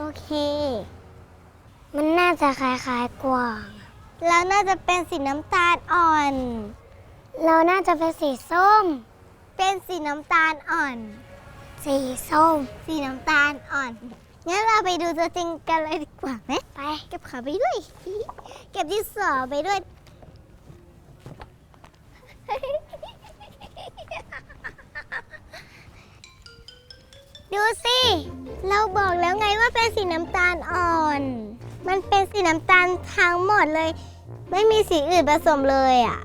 โอเค มันน่าจะคล้ายๆกวางแล้วน่าจะเป็นสีน้ำตาลอ่อน เราน่าจะเป็นสีส้ม เป็นสีน้ำตาลอ่อน สีส้ม สีน้ำตาลอ่อน งั้นเราไปดูตัวจริงกันเลยดีกว่าไหมไป เก็บขาไปด้วย เก็บดิสอไปด้วย ดูสิ เราบอกแล้วไงว่าเป็นสีน้ำตาลอ่อน มันเป็นสีน้ำตาลทั้งหมดเลย ไม่มีสีอื่นผสมเลยอะ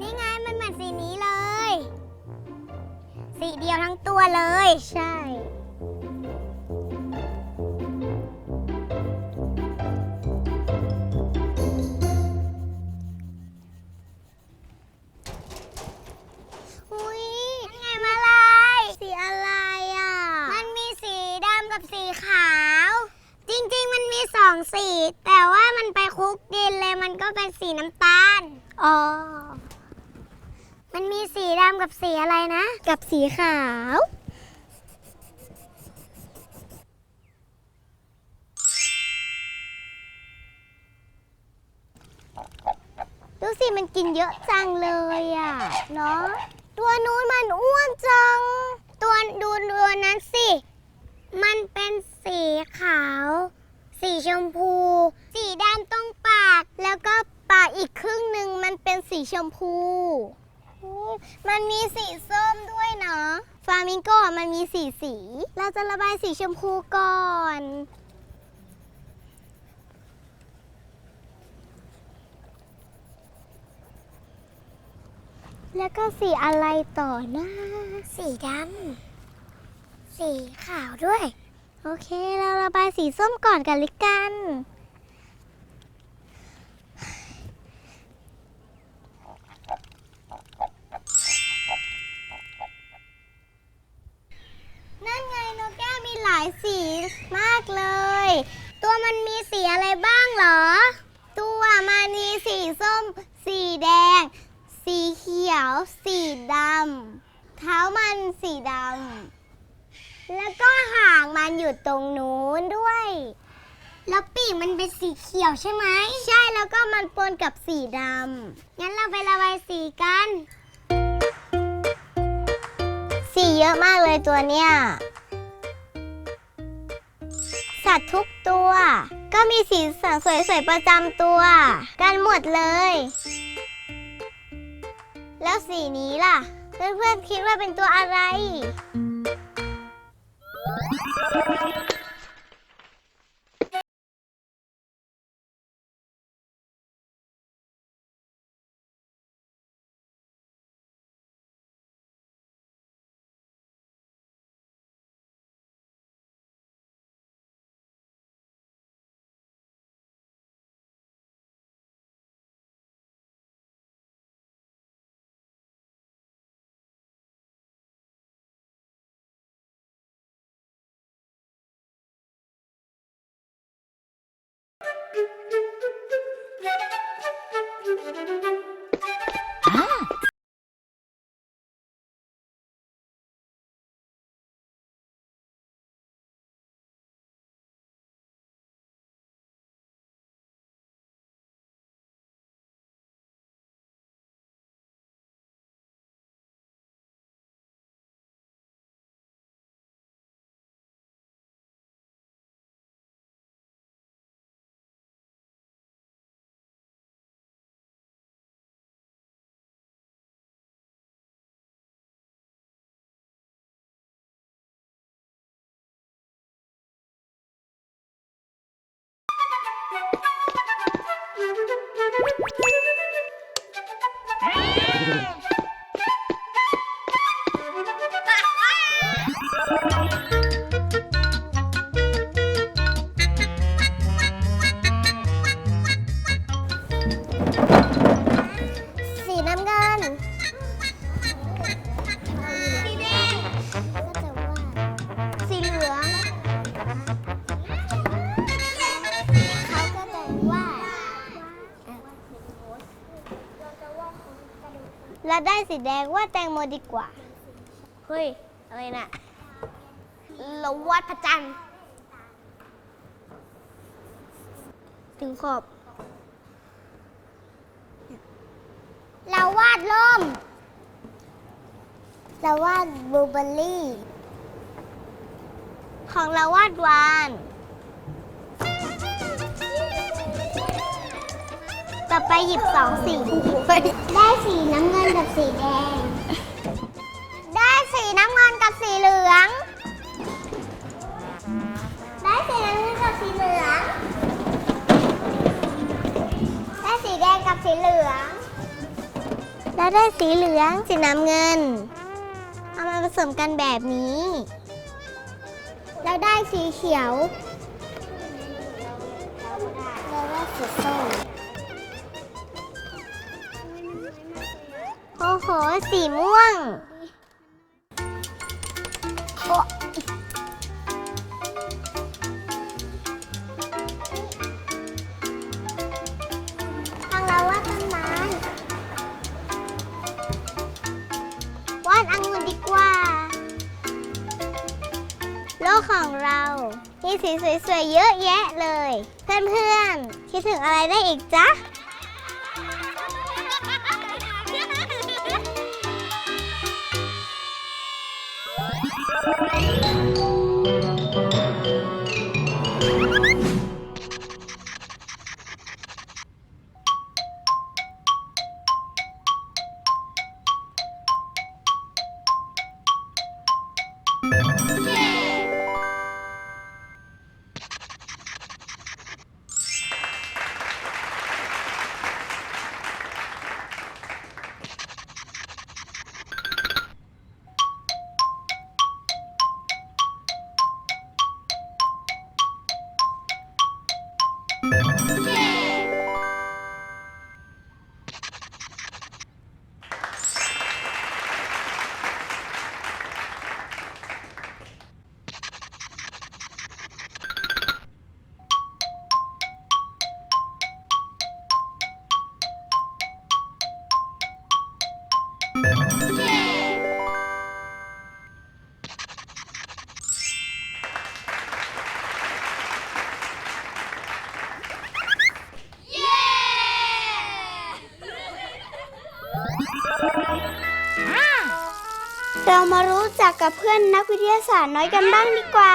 นี่ไงมันเหมือนสีนี้เลย สีเดียวทั้งตัวเลย ใช่ นเลยมันก็เป็นสีน้ำตาล อ๋อ มันมีสีดำกับสีอะไรนะ กับสีขาว ดูสิมันกินเยอะจังเลยอะ เนาะ ตัวนู้นมันอ้วนจัง ตัวดูตัวนั้นสิ มันเป็นสีขาว สีชมพู สีดำตรงปาก แล้วก็ปากอีกครึ่งหนึ่งมันเป็นสีชมพูอุ๊ยมันมีสีส้มด้วยเนาะ ฟลามิงโกอะมันมีสีสี เราจะระบายสีชมพูก่อน แล้วก็สีอะไรต่อนะ สีดำ สีขาวด้วย โอเค เราระบายสีส้มก่อนกันลิกัน นั่นไงนกแก้วมีหลายสีมากเลย ตัวมันมีสีอะไรบ้างเหรอ ตัวมันมีสีส้ม สีแดง สีเขียว สีดำเท้ามันสีดำแล้วก็หางมันอยู่ตรงนู้นด้วย แล้วปีกมันเป็นสีเขียวใช่ไหม ใช่แล้วก็มันปนกับสีดงั้นเราไประบายสีกันำ สีเยอะมากเลยตัวเนี้ย สัตว์ทุกตัว ก็มีสีสันสวยๆประจำตัว กันหมดเลย แล้วสีนี้ล่ะ เพื่อนๆคิดว่าเป็นตัวอะไร สี ได้สีแดงว่าแตงโมดีกว่า เฮ้ย อะไรน่ะเราวาดพระจันทร์ ถึงขอบ เราวาดล่ม เราวาดบลูเบอร์รี่ ของเราวาดวาน ต่อไปหยิบสองสี ได้สีน้ำเงินกับสีแดง ได้สีน้ำเงินกับสีเหลือง ได้สีน้ำเงินกับสีเหลือง ได้สีแดงกับสีเหลือง แล้วได้สีเหลืองสีน้ำเงิน เอามาผสมกันแบบนี้ แล้วได้สีเขียว แล้วได้สีส้ม โอ้โห สีม่วงโอ๊ะทางเราว่าต้นไม้วาดองุ่นดีกว่า โลกของเรา มีสีสวยๆ เยอะแยะเลย เพื่อนๆ คิดถึงอะไรได้อีกจ๊ะ Yay! เรามารู้จักกับเพื่อนนักวิทยาศาสตร์น้อยกันบ้างดีกว่า